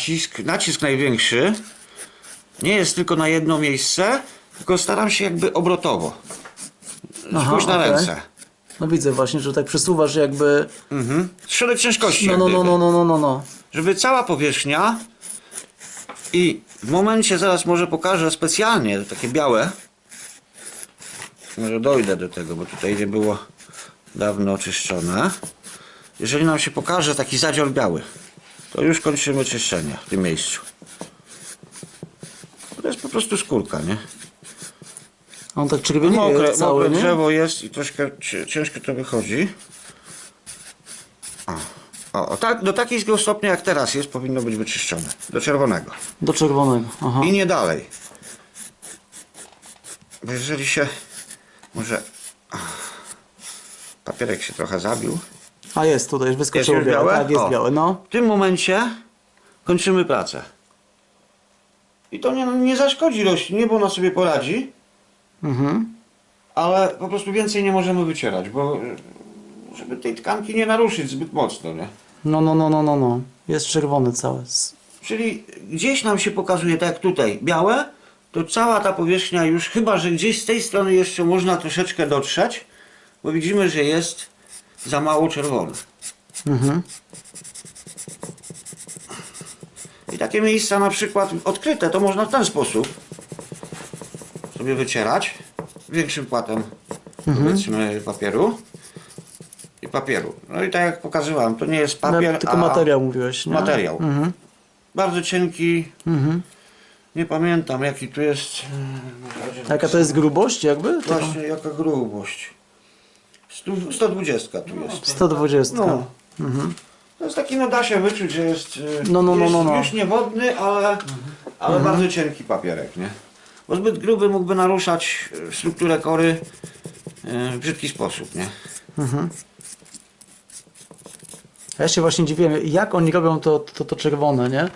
nacisk, nacisk największy nie jest tylko na jedno miejsce, tylko staram się jakby obrotowo. Spójrz na okej. ręce. No widzę właśnie, że tak przesuwasz jakby... Mhm. Środek ciężkości. No, no, no, no, no, no, no, no. Żeby cała powierzchnia i w momencie, zaraz może pokażę specjalnie, takie białe. Może dojdę do tego, bo tutaj nie było dawno oczyszczone. Jeżeli nam się pokaże taki zadzior biały, to już kończymy czyszczenie w tym miejscu. To jest po prostu skórka, nie? On tak czerwienieje Mokre, cały, mokre nie? drzewo jest i troszkę ci- ciężko to wychodzi. O, o, tak, do takiego stopnia jak teraz jest powinno być wyczyszczone. Do czerwonego. Do czerwonego, aha. I nie dalej. Bo jeżeli się może... Papierek się trochę zabił. A jest tutaj, już wyskoczyło Jest już białe. Tak, jest O. białe, no. W tym momencie kończymy pracę. I to nie, nie zaszkodzi roślinie, bo ona sobie poradzi. Mhm. ale po prostu więcej nie możemy wycierać, bo e, żeby tej tkanki nie naruszyć zbyt mocno, nie? No, no, no, no, no, no. Jest czerwony cały. S- Czyli gdzieś nam się pokazuje, tak jak tutaj, białe, to cała ta powierzchnia już, chyba że gdzieś z tej strony jeszcze można troszeczkę dotrzeć, bo widzimy, że jest za mało czerwony. Mhm. I takie miejsca na przykład odkryte, to można w ten sposób sobie wycierać większym płatem powiedzmy papieru i papieru. No i tak jak pokazywałem, to nie jest papier, No, tylko materiał mówiłeś, nie? materiał. Mhm. Bardzo cienki, Mhm. nie pamiętam jaki tu jest. e, Jaka to jest grubość jakby? Właśnie jaka grubość. Stu- 120 tu jest. 120. No. Mhm. To jest taki, no da się wyczuć, że jest e, No, no, no, już, no, no. już niewodny, ale, ale bardzo cienki papierek, nie? Bo zbyt gruby mógłby naruszać e, strukturę kory e, w brzydki sposób, nie? Ja się właśnie dziwiłem, jak oni robią to, to, to czerwone, nie?